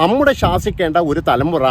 നമ്മുടെ ശാസിക്കേണ്ട ഒരു തലമുറ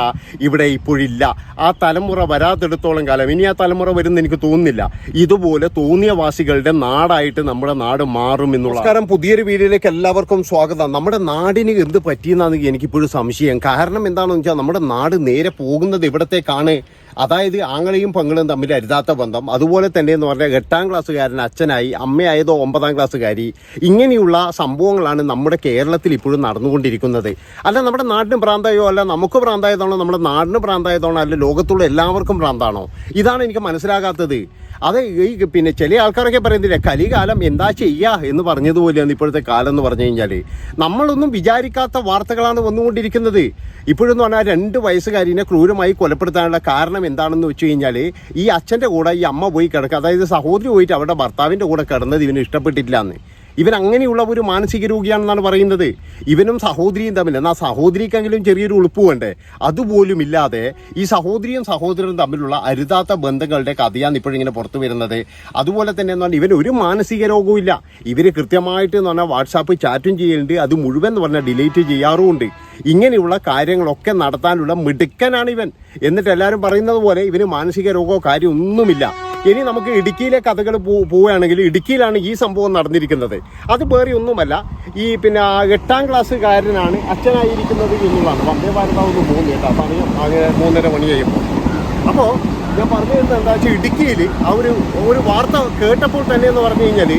ഇവിടെ ഇപ്പോഴില്ല. ആ തലമുറ വരാത്തിടത്തോളം കാലം ഇനി ആ തലമുറ വരുന്ന എനിക്ക് തോന്നുന്നില്ല. ഇതുപോലെ തോന്നിയ വാസികളുടെ നാടായിട്ട് നമ്മുടെ നാട് മാറും എന്നുള്ള നമസ്കാരം. പുതിയൊരു വീഡിയോയിലേക്ക് എല്ലാവർക്കും സ്വാഗതം. നമ്മുടെ നാടിന് എന്ത് പറ്റിയെന്നാണ് എനിക്കിപ്പോഴും സംശയം. കാരണം എന്താണെന്ന് വെച്ചാൽ നമ്മുടെ നാട് നേരെ പോകുന്നത് ഇവിടത്തേക്കാണ്. അതായത് ആങ്ങളെയും പെങ്ങളും തമ്മിൽ അരുതാത്ത ബന്ധം. അതുപോലെ തന്നെ എന്ന് പറഞ്ഞാൽ എട്ടാം ക്ലാസ്സുകാരൻ അച്ഛനായി അമ്മയായതോ ഒമ്പതാം ക്ലാസ്സുകാരി. ഇങ്ങനെയുള്ള സംഭവങ്ങളാണ് നമ്മുടെ കേരളത്തിൽ ഇപ്പോഴും നടന്നുകൊണ്ടിരിക്കുന്നത്. അല്ല നമ്മുടെ നാടിന് പ്രാന്തായോ അല്ല നമുക്ക് പ്രാന്തായതാണോ നമ്മുടെ നാടിന് പ്രാന്തായതാണോ അല്ല ലോകത്തുള്ള എല്ലാവർക്കും പ്രാന്താണോ ഇതാണ് എനിക്ക് മനസ്സിലാകാത്തത്. അത് ഈ പിന്നെ ചില ആൾക്കാരൊക്കെ പറയുന്നില്ല കലികാലം എന്താ ചെയ്യുക എന്ന് പറഞ്ഞതുപോലെയാണ് ഇപ്പോഴത്തെ കാലം എന്ന് പറഞ്ഞു കഴിഞ്ഞാൽ നമ്മളൊന്നും വിചാരിക്കാത്ത വാർത്തകളാണ് വന്നുകൊണ്ടിരിക്കുന്നത്. ഇപ്പോഴെന്ന് പറഞ്ഞാൽ രണ്ട് വയസ്സുകാരിനെ ക്രൂരമായി കൊലപ്പെടുത്താനുള്ള കാരണം എന്താണെന്ന് വെച്ച് കഴിഞ്ഞാൽ ഈ അച്ഛന്റെ കൂടെ ഈ അമ്മ പോയി കിടക്കുക അതായത് സഹോദരി പോയിട്ട് അവരുടെ ഭർത്താവിന്റെ കൂടെ കിടന്നത് ഇവന് ഇഷ്ടപ്പെട്ടിട്ടില്ല എന്ന് ഇവൻ അങ്ങനെയുള്ള ഒരു മാനസിക രോഗിയാണെന്നാണ് പറയുന്നത്. ഇവനും സഹോദരിയും തമ്മിൽ എന്നാൽ സഹോദരിക്കെങ്കിലും ചെറിയൊരു ഉളുപ്പ് വേണ്ടേ? അതുപോലും ഇല്ലാതെ ഈ സഹോദരിയും സഹോദരനും തമ്മിലുള്ള അരുതാത്ത ബന്ധങ്ങളുടെ കഥയാണ് ഇപ്പോഴിങ്ങനെ പുറത്തു വരുന്നത്. അതുപോലെ തന്നെ എന്ന് പറഞ്ഞാൽ ഇവൻ ഒരു മാനസിക രോഗവും ഇല്ല. ഇവർ കൃത്യമായിട്ട് എന്ന് പറഞ്ഞാൽ വാട്സാപ്പ് ചാറ്റും ചെയ്യലുണ്ട് അത് മുഴുവൻ എന്ന് പറഞ്ഞാൽ ഡിലീറ്റ് ചെയ്യാറുമുണ്ട്. ഇങ്ങനെയുള്ള കാര്യങ്ങളൊക്കെ നടത്താനുള്ള മിടുക്കനാണ് ഇവൻ. എന്നിട്ട് എല്ലാവരും പറയുന്നത് പോലെ ഇവന് മാനസിക രോഗമോ കാര്യം ഒന്നുമില്ല ഇനി നമുക്ക് ഇടുക്കിയിലെ കഥകൾ പോവുകയാണെങ്കിൽ ഇടുക്കിയിലാണ് ഈ സംഭവം നടന്നിരിക്കുന്നത്. അത് വേറെ ഒന്നുമല്ല. ഈ പിന്നെ എട്ടാം ക്ലാസ്സുകാരനാണ് അച്ഛനായിരിക്കുന്നത് എന്നുള്ളതാണ്. വന്ദേ ഭാരതാവൊന്ന് മൂന്ന് കേട്ടോ. സമയം അങ്ങനെ മൂന്നര മണി കഴിയുമ്പോൾ അപ്പോൾ ഞാൻ പറഞ്ഞു തരുന്നത് എന്താ വെച്ചാൽ ഇടുക്കിയിൽ ആ ഒരു ഒരു വാർത്ത കേട്ടപ്പോൾ തന്നെ എന്ന് പറഞ്ഞു കഴിഞ്ഞാൽ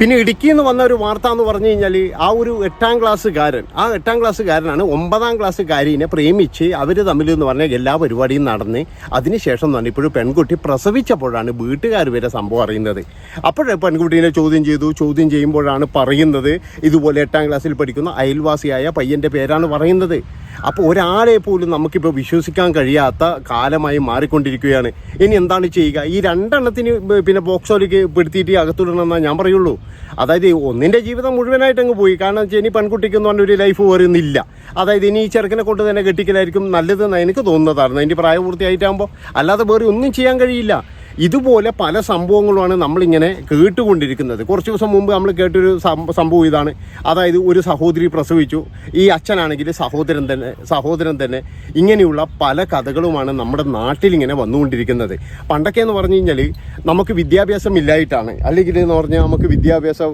പിന്നെ ഇടുക്കിയിൽ നിന്ന് വന്ന ഒരു വാർത്ത എന്ന് പറഞ്ഞു കഴിഞ്ഞാൽ ആ ഒരു എട്ടാം ക്ലാസ്സുകാരൻ ആ എട്ടാം ക്ലാസ്സുകാരനാണ് ഒമ്പതാം ക്ലാസ്സുകാരിനെ പ്രേമിച്ച് അവർ തമ്മിൽ എന്ന് പറഞ്ഞാൽ എല്ലാ പരിപാടിയും നടന്ന് അതിനുശേഷം എന്ന് പറഞ്ഞാൽ ഇപ്പോഴും പെൺകുട്ടി പ്രസവിച്ചപ്പോഴാണ് വീട്ടുകാർ വരെ സംഭവം അറിയുന്നത്. അപ്പോഴേ പെൺകുട്ടീനെ ചോദ്യം ചെയ്തു ചോദ്യം ചെയ്യുമ്പോഴാണ് പറയുന്നത് ഇതുപോലെ എട്ടാം ക്ലാസ്സിൽ പഠിക്കുന്ന അയൽവാസിയായ പയ്യന്റെ പേരാണ് പറയുന്നത്. അപ്പോൾ ഒരാളെ പോലും നമുക്കിപ്പോൾ വിശ്വസിക്കാൻ കഴിയാത്ത കാലമായി മാറിക്കൊണ്ടിരിക്കുകയാണ്. ഇനി എന്താണ് ചെയ്യുക? ഈ രണ്ടെണ്ണത്തിന് പിന്നെ ബോക്സോലേക്ക് പെടുത്തിയിട്ട് അകത്തിടണമെന്നാണ് ഞാൻ പറയുള്ളൂ. അതായത് ഒന്നിന്റെ ജീവിതം മുഴുവനായിട്ട് അങ്ങ് പോയി. കാരണം വെച്ചാൽ ഇനി പെൺകുട്ടിക്ക് എന്ന് പറഞ്ഞൊരു ലൈഫ് വരുന്നില്ല അതായത് ഇനി ഈ ചെറുക്കനെ കൊണ്ട് തന്നെ കെട്ടിക്കലായിരിക്കും നല്ലതെന്ന് എനിക്ക് തോന്നുന്നതായിരുന്നു അതിന്റെ പ്രായപൂർത്തിയായിട്ടാകുമ്പോൾ അല്ലാതെ വേറെ ഒന്നും ചെയ്യാൻ കഴിയില്ല. ഇതുപോലെ പല സംഭവങ്ങളുമാണ് നമ്മളിങ്ങനെ കേട്ടുകൊണ്ടിരിക്കുന്നത്. കുറച്ച് ദിവസം മുമ്പ് നമ്മൾ കേട്ടൊരു സംഭവം ഇതാണ്. അതായത് ഒരു സഹോദരി പ്രസവിച്ചു. ഈ അച്ഛനാണെങ്കിൽ സഹോദരൻ തന്നെ സഹോദരൻ തന്നെ ഇങ്ങനെയുള്ള പല കഥകളുമാണ് നമ്മുടെ നാട്ടിൽ ഇങ്ങനെ വന്നുകൊണ്ടിരിക്കുന്നത്. പണ്ടൊക്കെ എന്ന് പറഞ്ഞു കഴിഞ്ഞാൽ നമുക്ക് വിദ്യാഭ്യാസം ഇല്ലായിട്ടാണ്. അല്ലെങ്കിൽ എന്ന് പറഞ്ഞാൽ നമുക്ക് വിദ്യാഭ്യാസം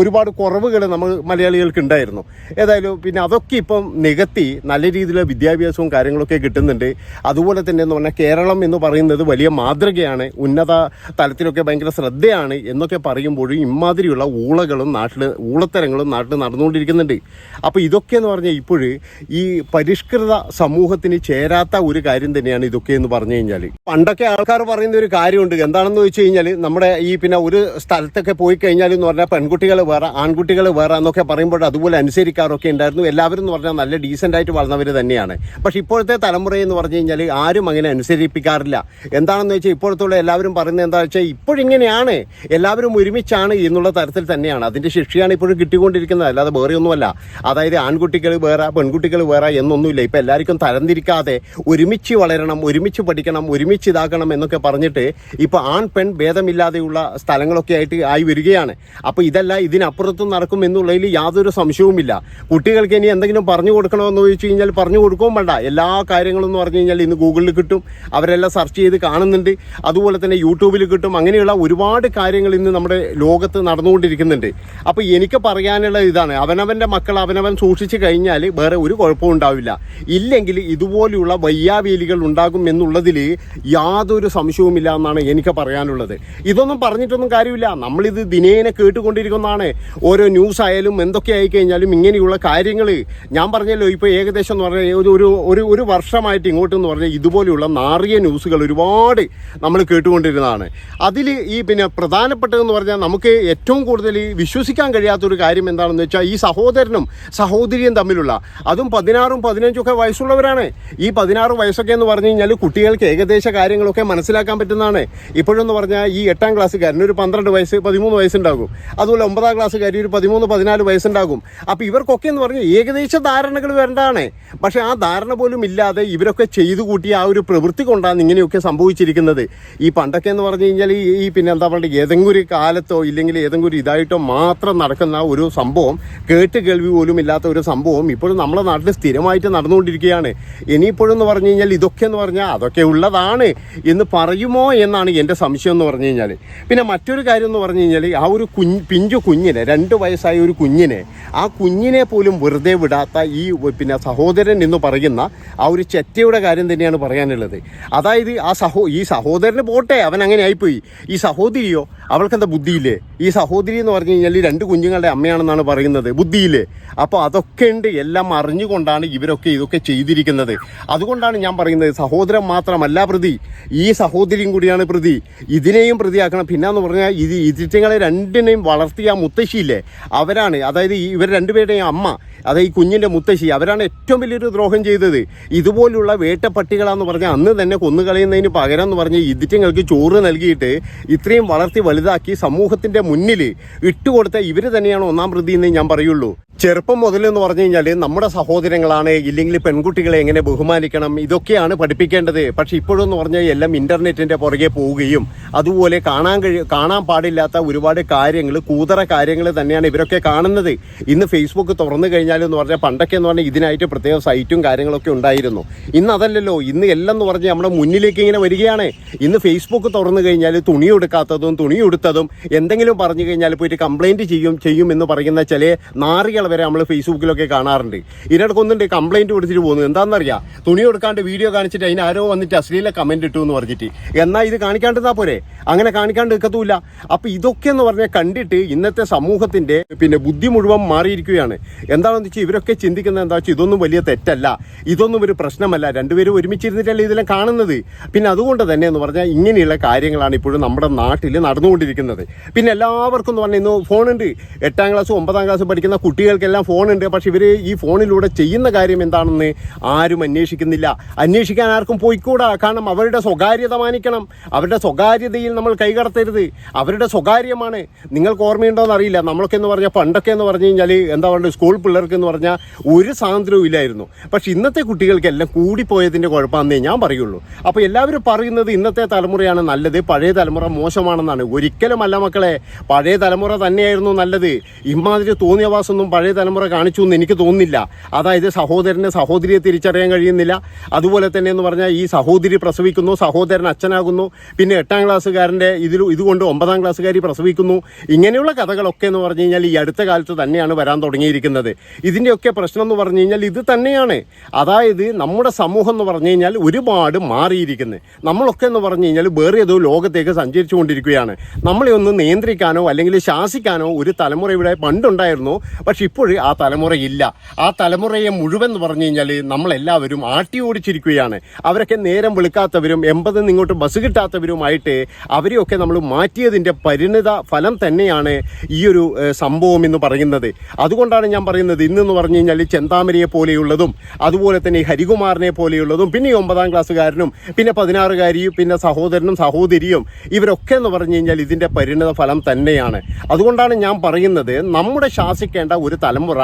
ഒരുപാട് കുറവുകൾ നമ്മൾ മലയാളികൾക്ക് ഉണ്ടായിരുന്നു ഏതായാലും പിന്നെ അതൊക്കെ ഇപ്പം നികത്തി നല്ല രീതിയിലുള്ള വിദ്യാഭ്യാസവും കാര്യങ്ങളൊക്കെ കിട്ടുന്നുണ്ട്. അതുപോലെ തന്നെ എന്ന് പറഞ്ഞാൽ കേരളം എന്ന് പറയുന്നത് വലിയ മാതൃകയാണ് ഉന്നത തലത്തിലൊക്കെ ഭയങ്കര ശ്രദ്ധയാണ് എന്നൊക്കെ പറയുമ്പോഴും ഇമാതിരിയുള്ള ഊളകളും നാട്ടിൽ ഊളത്തരങ്ങളും നാട്ടിൽ നടന്നുകൊണ്ടിരിക്കുന്നുണ്ട്. അപ്പോൾ ഇതൊക്കെ എന്ന് പറഞ്ഞാൽ ഇപ്പോഴ് ഈ പരിഷ്കൃത സമൂഹത്തിന് ചേരാത്ത ഒരു കാര്യം തന്നെയാണ് ഇതൊക്കെ എന്ന് പറഞ്ഞു കഴിഞ്ഞാൽ പണ്ടൊക്കെ ആൾക്കാർ പറയുന്ന ഒരു കാര്യമുണ്ട്. എന്താണെന്ന് വെച്ച് കഴിഞ്ഞാൽ നമ്മുടെ ഈ പിന്നെ ഒരു സ്ഥലത്തൊക്കെ പോയി കഴിഞ്ഞാൽ എന്ന് പറഞ്ഞാൽ പെൺകുട്ടികൾ വേറെ ആൺകുട്ടികൾ വേറെ എന്നൊക്കെ പറയുമ്പോൾ അതുപോലെ അനുസരിക്കാറൊക്കെ ഉണ്ടായിരുന്നു. എല്ലാവരും എന്ന് പറഞ്ഞാൽ നല്ല ഡീസന്റ് ആയിട്ട് വളർന്നവർ തന്നെയാണ്. പക്ഷെ ഇപ്പോഴത്തെ തലമുറ എന്ന് പറഞ്ഞു കഴിഞ്ഞാൽ ആരും അങ്ങനെ അനുസരിപ്പിക്കാറില്ല. എന്താണെന്ന് വെച്ചാൽ ഇപ്പോഴത്തുള്ള എല്ലാവരും പറയുന്നത് എന്താ വെച്ചാൽ ഇപ്പോഴിങ്ങനെയാണ്. എല്ലാവരും ഒരുമിച്ചാണ് എന്നുള്ള തരത്തിൽ തന്നെയാണ്. അതിന്റെ ശിക്ഷയാണ് ഇപ്പോഴും കിട്ടിക്കൊണ്ടിരിക്കുന്നത്. അല്ലാതെ വേറെ ഒന്നുമല്ല അതായത് ആൺകുട്ടികൾ വേറെ പെൺകുട്ടികൾ വേറെ എന്നൊന്നുമില്ല. ഇപ്പം എല്ലാവർക്കും തരംതിരിക്കാതെ ഒരുമിച്ച് വളരണം ഒരുമിച്ച് പഠിക്കണം ഒരുമിച്ച് ഇതാക്കണം എന്നൊക്കെ പറഞ്ഞിട്ട് ഇപ്പോൾ ആൺ പെൺ ഭേദമില്ലാതെയുള്ള സ്ഥലങ്ങളൊക്കെ ആയിട്ട് ആയി വരികയാണ്. അപ്പോൾ ഇതല്ല ഇതിനപ്പുറത്തും നടക്കും എന്നുള്ളതിൽ യാതൊരു സംശയവുമില്ല. കുട്ടികൾക്ക് ഇനി എന്തെങ്കിലും പറഞ്ഞു കൊടുക്കണമെന്ന് ചോദിച്ചു കഴിഞ്ഞാൽ പറഞ്ഞു കൊടുക്കുകയും വേണ്ട. എല്ലാ കാര്യങ്ങളും എന്ന് പറഞ്ഞു കഴിഞ്ഞാൽ ഇന്ന് ഗൂഗിളിൽ കിട്ടും. അവരെല്ലാം സെർച്ച് ചെയ്ത് കാണുന്നുണ്ട്. അതുപോലെ തന്നെ യൂട്യൂബിൽ കിട്ടും. അങ്ങനെയുള്ള ഒരുപാട് കാര്യങ്ങൾ ഇന്ന് നമ്മുടെ ലോകത്ത് നടന്നുകൊണ്ടിരിക്കുന്നുണ്ട്. അപ്പോൾ എനിക്ക് പറയാനുള്ള ഇതാണ്. അവനവന്റെ മക്കൾ അവനവൻ സൂക്ഷിച്ചു കഴിഞ്ഞാൽ വേറെ ഒരു കുഴപ്പവും ഉണ്ടാവില്ല. ഇല്ലെങ്കിൽ ഇതുപോലെയുള്ള വയ്യാവേലികൾ ഉണ്ടാകും എന്നുള്ളതിൽ യാതൊരു സംശയവുമില്ല എന്നാണ് എനിക്ക് പറയാനുള്ളത്. ഇതൊന്നും പറഞ്ഞിട്ടൊന്നും കാര്യമില്ല. നമ്മളിത് ദിനേനെ കേട്ടുകൊണ്ടിരിക്കുന്നതാണ്. ഓരോ ന്യൂസ് ആയാലും എന്തൊക്കെ ആയിക്കഴിഞ്ഞാലും ഇങ്ങനെയുള്ള കാര്യങ്ങൾ ഞാൻ പറഞ്ഞല്ലോ ഇപ്പോൾ ഏകദേശം എന്ന് പറഞ്ഞാൽ ഒരു ഒരു ഒരു വർഷമായിട്ട് ഇങ്ങോട്ടെന്ന് പറഞ്ഞാൽ ഇതുപോലെയുള്ള നാറിയ ന്യൂസുകൾ ഒരുപാട് നമ്മൾ കേട്ടുകൊണ്ടിരുന്നതാണ്. അതിൽ ഈ പിന്നെ പ്രധാനപ്പെട്ടതെന്ന് പറഞ്ഞാൽ നമുക്ക് ഏറ്റവും കൂടുതൽ വിശ്വസിക്കാൻ കഴിയാത്തൊരു കാര്യം എന്താണെന്ന് വെച്ചാൽ ഈ സഹോദരനും സഹോദരിയും തമ്മിലുള്ള അതും പതിനാറും ഒക്കെ വയസ്സുള്ളവരാണ്. ഈ പതിനാറ് വയസ്സൊക്കെ എന്ന് പറഞ്ഞു കഴിഞ്ഞാൽ കുട്ടികൾക്ക് ഏകദേശ കാര്യങ്ങളൊക്കെ മനസ്സിലാക്കാൻ പറ്റുന്നതാണ്. ഇപ്പോഴെന്ന് പറഞ്ഞാൽ ഈ എട്ടാം ക്ലാസ്സുകാരന് ഒരു പന്ത്രണ്ട് വയസ്സ് പതിമൂന്ന് വയസ്സുണ്ടാകും. അതുപോലെ ഒമ്പതാം ക്ലാസ്സുകാരി ഒരു പതിമൂന്ന് പതിനാല് വയസ്സുണ്ടാകും. അപ്പോൾ ഇവർക്കൊക്കെ എന്ന് പറഞ്ഞാൽ ഏകദേശ ധാരണകൾ വരേണ്ടതാണ്. പക്ഷേ ആ ധാരണ പോലും ഇല്ലാതെ ഇവരൊക്കെ ചെയ്തു കൂട്ടിയ ആ ഒരു പ്രവൃത്തി കൊണ്ടാണ് ഇങ്ങനെയൊക്കെ സംഭവിച്ചിരിക്കുന്നത്. ഈ പണ്ടൊക്കെ എന്ന് പറഞ്ഞു കഴിഞ്ഞാൽ ഈ ഈ പിന്നെ എന്താ പറയുക ഏതെങ്കിലും ഒരു കാലത്തോ ഇല്ലെങ്കിൽ ഏതെങ്കിലും ഒരു ഇതായിട്ടോ മാത്രം നടക്കുന്ന ഒരു സംഭവം കേട്ട് കേൾവി പോലും ഇല്ലാത്ത ഒരു സംഭവം ഇപ്പോഴും നമ്മുടെ നാട്ടിൽ സ്ഥിരമായിട്ട് നടന്നുകൊണ്ടിരിക്കുകയാണ്. ഇനിയിപ്പോഴും എന്ന് പറഞ്ഞു കഴിഞ്ഞാൽ ഇതൊക്കെ എന്ന് പറഞ്ഞാൽ അതൊക്കെ ഉള്ളതാണ് എന്ന് പറയുമോ എന്നാണ് എന്റെ സംശയം എന്ന് പറഞ്ഞു കഴിഞ്ഞാൽ. പിന്നെ മറ്റൊരു കാര്യം എന്ന് പറഞ്ഞു കഴിഞ്ഞാൽ ആ ഒരു കുഞ്ഞ് പിഞ്ചു കുഞ്ഞിനെ രണ്ട് വയസ്സായ ഒരു കുഞ്ഞിനെ ആ കുഞ്ഞിനെ പോലും വെറുതെ വിടാത്ത ഈ പിന്നെ സഹോദരൻ എന്ന് പറയുന്ന ആ ഒരു ചെറ്റയുടെ കാര്യം തന്നെയാണ് പറയാനുള്ളത്. അതായത് ആ സഹോ ഈ സഹോദരന് പോട്ടെ അവൻ അങ്ങനെ ആയിപ്പോയി ഈ സഹോദരിയോ അവൾക്കെന്താ ബുദ്ധിയില്ലേ? ഈ സഹോദരി എന്ന് പറഞ്ഞു കഴിഞ്ഞാൽ രണ്ട് കുഞ്ഞുങ്ങളുടെ അമ്മയാണെന്നാണ് പറയുന്നത്. ബുദ്ധിയില്ലേ? അപ്പോൾ അതൊക്കെ ഉണ്ട്. എല്ലാം അറിഞ്ഞുകൊണ്ടാണ് ഇവരൊക്കെ ഇതൊക്കെ ചെയ്തിരിക്കുന്നത്. അതുകൊണ്ടാണ് ഞാൻ പറയുന്നത് സഹോദരൻ മാത്രമല്ല പ്രതി. ഈ സഹോദരിയും കൂടിയാണ് പ്രതി. ഇതിനെയും പ്രതിയാക്കണം. പിന്നെന്ന് പറഞ്ഞാൽ ഇത് ഇതിറ്റങ്ങളെ രണ്ടിനെയും വളർത്തിയ മുത്തശ്ശിയില്ലേ അവരാണ്. അതായത് ഇവർ രണ്ടുപേരുടെയും അമ്മ. അതായത് ഈ കുഞ്ഞിന്റെ മുത്തശ്ശി. അവരാണ് ഏറ്റവും വലിയൊരു ദ്രോഹം ചെയ്തത്. ഇതുപോലുള്ള വേട്ടപ്പട്ടികളാന്ന് പറഞ്ഞാൽ അന്ന് തന്നെ കൊന്നുകളയുന്നതിന് പകരം എന്ന് പറഞ്ഞ് ഇതിറ്റങ്ങൾക്ക് ചോറ് നൽകിയിട്ട് ഇത്രയും വളർത്തി വലുതാക്കി സമൂഹത്തിന്റെ മുന്നിൽ ഇട്ടുകൊടുത്ത ഇവർ തന്നെയാണ് ഒന്നാം പ്രതി എന്ന് ഞാൻ പറയുള്ളൂ. ചെറുപ്പം മുതൽ എന്ന് പറഞ്ഞു കഴിഞ്ഞാൽ നമ്മുടെ സഹോദരങ്ങളാണ് ഇല്ലെങ്കിൽ പെൺകുട്ടികളെ എങ്ങനെ ബഹുമാനിക്കണം ഇതൊക്കെയാണ് പഠിപ്പിക്കേണ്ടത്. പക്ഷെ ഇപ്പോഴെന്ന് പറഞ്ഞാൽ എല്ലാം ഇന്റർനെറ്റിന്റെ പുറകെ പോവുകയും അതുപോലെ കാണാൻ കഴി കാണാൻ പാടില്ലാത്ത ഒരുപാട് കാര്യങ്ങൾ കൂതറ കാര്യങ്ങൾ തന്നെയാണ് ഇവരൊക്കെ കാണുന്നത്. ഇന്ന് ഫേസ്ബുക്ക് തുറന്നു കഴിഞ്ഞാൽ എന്ന് പറഞ്ഞാൽ പണ്ടൊക്കെ എന്ന് പറഞ്ഞാൽ ഇതിനായിട്ട് പ്രത്യേക സൈറ്റും കാര്യങ്ങളൊക്കെ ഉണ്ടായിരുന്നു. ഇന്ന് അതല്ലല്ലോ ഇന്ന് എല്ലാം എന്ന് പറഞ്ഞാൽ നമ്മുടെ മുന്നിലേക്ക് ഇങ്ങനെ വരികയാണ്. ഇന്ന് ഫേസ്ബുക്ക് തുറന്നു കഴിഞ്ഞാൽ തുണി എടുക്കാത്തതും തുണി എടുത്തതും എന്തെങ്കിലും പറഞ്ഞു കഴിഞ്ഞാൽ പോയിട്ട് കംപ്ലൈന്റ് ചെയ്യും ചെയ്യും എന്ന് പറയുന്ന ചില നാറികൾ വരെ നമ്മൾ ഫേസ്ബുക്കിലൊക്കെ കാണാറുണ്ട്. ഇതിനിടക്കൊന്നുണ്ട് കംപ്ലൈന്റ് കൊടുത്തിട്ട് പോകുന്നത് എന്താണെന്നറിയാം തുണി കൊടുക്കാണ്ട് വീഡിയോ കാണിച്ചിട്ട് അതിന് ആരോ വന്നിട്ട് അശ്ലീല കമന്റ് ഇട്ടു എന്ന് പറഞ്ഞിട്ട്. എന്നാൽ ഇത് കാണിക്കാണ്ടിരുന്നാൽ പോരെ? അങ്ങനെ കാണിക്കാണ്ട് നിൽക്കത്തുമില്ല അപ്പോൾ ഇതൊക്കെ എന്ന് പറഞ്ഞാൽ കണ്ടിട്ട് ഇന്നത്തെ സമൂഹത്തിന്റെ പിന്നെ ബുദ്ധി മുഴുവൻ മാറിയിരിക്കുകയാണ്. എന്താണെന്ന് വെച്ചാൽ ഇവരൊക്കെ ചിന്തിക്കുന്നത് എന്താ വെച്ചാൽ ഇതൊന്നും വലിയ തെറ്റല്ല. ഇതൊന്നും ഒരു പ്രശ്നമല്ല. രണ്ടുപേരും ഒരുമിച്ചിരുന്നിട്ടല്ലേ ഇതെല്ലാം കാണുന്നത്. പിന്നെ അതുകൊണ്ട് തന്നെ എന്ന് പറഞ്ഞാൽ ഇങ്ങനെയുള്ള കാര്യങ്ങളാണ് ഇപ്പോഴും നമ്മുടെ നാട്ടിൽ നടന്നുകൊണ്ടിരിക്കുന്നത്. പിന്നെ എല്ലാവർക്കും എന്ന് പറഞ്ഞാൽ ഇന്ന് ഫോണുണ്ട് എട്ടാം ക്ലാസ് ഒമ്പതാം ക്ലാസ് പഠിക്കുന്ന കുട്ടികൾക്കെല്ലാം ഫോണുണ്ട്. പക്ഷെ ഇവർ ഈ ഫോണിലൂടെ ചെയ്യുന്ന കാര്യം എന്താണെന്ന് ആരും അന്വേഷിക്കുന്നില്ല. അന്വേഷിക്കാൻ ആർക്കും പോയിക്കൂടാ. കാരണം അവരുടെ സ്വകാര്യത മാനിക്കണം. അവരുടെ സ്വകാര്യതയിൽ നമ്മൾ കൈകടത്തരുത്. അവരുടെ സ്വകാര്യമാണ്. നിങ്ങൾക്ക് ഓർമ്മയുണ്ടോയെന്ന് അറിയില്ല. നമ്മളൊക്കെ എന്ന് പറഞ്ഞാൽ പണ്ടൊക്കെ എന്ന് പറഞ്ഞു കഴിഞ്ഞാൽ എന്താ പറയുക സ്കൂൾ പിള്ളേർക്ക് എന്ന് പറഞ്ഞാൽ ഒരു സ്വാതന്ത്ര്യവും ഇല്ലായിരുന്നു. പക്ഷെ ഇന്നത്തെ കുട്ടികൾക്കെല്ലാം കൂടിപ്പോയതിന്റെ കുഴപ്പമാണെന്നേ ഞാൻ പറയുള്ളൂ. അപ്പോൾ എല്ലാവരും പറയുന്നത് ഇന്നത്തെ തലമുറയാണ് നല്ലത് പഴയ തലമുറ മോശമാണെന്നാണ്. ഒരിക്കലും അല്ല മക്കളെ പഴയ തലമുറ തന്നെയായിരുന്നു നല്ലത്. ഇമാതിരി തോന്നിയവാസൊന്നും പഴയ തലമുറ കാണിച്ചു എന്ന് എനിക്ക് തോന്നുന്നില്ല. അതായത് സഹോദരന് സഹോദരിയെ തിരിച്ചറിയാൻ കഴിയുന്നില്ല. അതുപോലെ തന്നെ എന്ന് പറഞ്ഞാൽ ഈ സഹോദരി പ്രസവിക്കുന്നു സഹോദരൻ അച്ഛനാകുന്നു പിന്നെ എട്ടാം ക്ലാസ്സുകാരന്റെ ഇതിൽ ഇതുകൊണ്ട് ഒമ്പതാം ക്ലാസ്സുകാരി പ്രസവിക്കുന്നു. ഇങ്ങനെയുള്ള കഥകളൊക്കെ എന്ന് പറഞ്ഞു കഴിഞ്ഞാൽ ഈ അടുത്ത കാലത്ത് തന്നെയാണ് വരാൻ തുടങ്ങിയിരിക്കുന്നത്. ഇതിന്റെയൊക്കെ പ്രശ്നം എന്ന് പറഞ്ഞു കഴിഞ്ഞാൽ ഇത് തന്നെയാണ്. അതായത് നമ്മുടെ സമൂഹം എന്ന് പറഞ്ഞു കഴിഞ്ഞാൽ ഒരുപാട് മാറിയിരിക്കുന്നത് നമ്മളൊക്കെ എന്ന് പറഞ്ഞു കഴിഞ്ഞാൽ വേറെ ഏതോ ലോകത്തേക്ക് സഞ്ചരിച്ചു കൊണ്ടിരിക്കുകയാണ്. നമ്മളെ ഒന്ന് നിയന്ത്രിക്കാനോ അല്ലെങ്കിൽ ശാസിക്കാനോ ഒരു തലമുറ ഇവിടെ പണ്ടുണ്ടായിരുന്നു. പക്ഷെ ഇപ്പോഴും ആ തലമുറയില്ല. ആ തലമുറയെ മുഴുവൻ എന്ന് പറഞ്ഞു കഴിഞ്ഞാൽ നമ്മളെല്ലാവരും ആട്ടി ഓടിച്ചിരിക്കുകയാണ്. അവരൊക്കെ നേരം വിളിക്കാത്തവരും എൺപതിൽ ഇങ്ങോട്ട് ബസ് കിട്ടാത്തവരുമായിട്ട് അവരെയൊക്കെ നമ്മൾ മാറ്റിയതിന്റെ പരിണിത ഫലം തന്നെയാണ് ഈ ഒരു സംഭവം എന്ന് പറയുന്നത്. അതുകൊണ്ടാണ് ഞാൻ പറയുന്നത് ഇന്നെന്ന് പറഞ്ഞു കഴിഞ്ഞാൽ ചെന്താമരയെ പോലെയുള്ളതും അതുപോലെ തന്നെ ഈ ഹരികുമാറിനെ പോലെയുള്ളതും പിന്നെ ഈ ഒമ്പതാം ക്ലാസ്സുകാരനും പിന്നെ പതിനാറുകാരിയും പിന്നെ സഹോദരനും സഹോദരിയും ഇവരൊക്കെ എന്ന് പറഞ്ഞു കഴിഞ്ഞാൽ ഇതിന്റെ പരിണിത ഫലം തന്നെയാണ്. അതുകൊണ്ടാണ് ഞാൻ പറയുന്നത് നമ്മുടെ ശാസിക്കേണ്ട ഒരു തലമുറ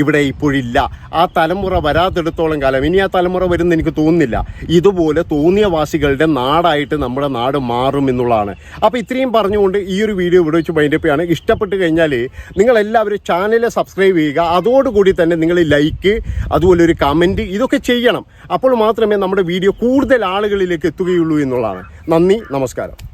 ഇവിടെ ഇപ്പോഴില്ല. ആ തലമുറ വരാത്തിടത്തോളം കാലം ഇനി ആ തലമുറ വരുന്ന എനിക്ക് തോന്നുന്നില്ല. ഇതുപോലെ തോന്നിയവാസികളുടെ നാടായിട്ട് നമ്മുടെ നാട് മാറും എന്നുള്ളതാണ്. അപ്പോൾ ഇത്രയും പറഞ്ഞുകൊണ്ട് ഈ ഒരു വീഡിയോ ഇവിടെ വെച്ച് വൈൻഡപ്പാണ് ഇഷ്ടപ്പെട്ട് കഴിഞ്ഞാൽ നിങ്ങൾ എല്ലാവരും ചാനൽ സബ്സ്ക്രൈബ് ചെയ്യുക. അതോടുകൂടി തന്നെ നിങ്ങൾ ലൈക്ക് അതുപോലെ ഒരു കമന്റ് ഇതൊക്കെ ചെയ്യണം. അപ്പോൾ മാത്രമേ നമ്മുടെ വീഡിയോ കൂടുതൽ ആളുകളിലേക്ക് എത്തുകയുള്ളൂ എന്നുള്ളതാണ്. നന്ദി നമസ്കാരം.